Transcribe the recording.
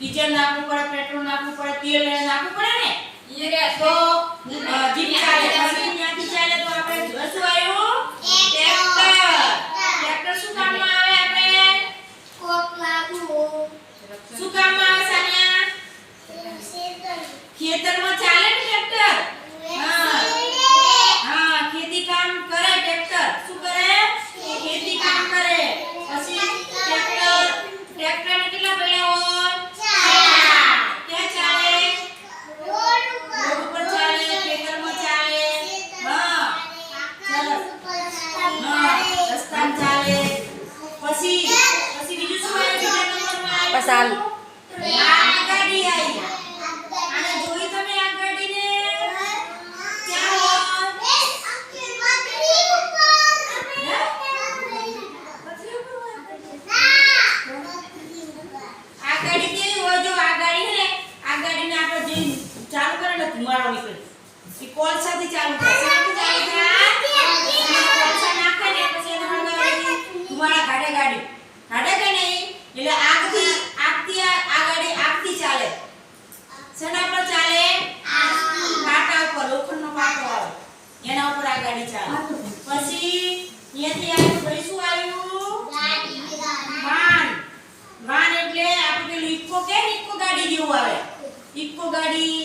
Diesel નાખવું પડે petrol નાખવું પડે તેલ નાખવું પડે ને? તો પછી પછી બીજું શું આવ્યું બીજા નંબરમાં પસાલ આ ગાડી આવી અને જોઈ તમે આ ગાડીને આ ગાડી કેવી હોય જો આ ગાડી ને આ ગાડીને આપણે જે ચાલુ કરે ને ધુમાડો નીકળે એ કોલ સાથે ચાલુ કરે હટાય ગાડી. હટે કે નહીં, એટલે આગથી આગથી આ ગાડી આગથી ચાલે. શેના પર ચાલે? પાટા ઉપર, લોખંડનો પાટો આવે. એના ઉપર આ ગાડી ચાલે. પછી અહીંયાથી આવ્યું ભાઈ શું આવ્યું? વાન. વાન એટલે આપણે પેલું ઇક્કો કે ઇક્કો ગાડી જેવું આવે. ઇક્કો ગાડી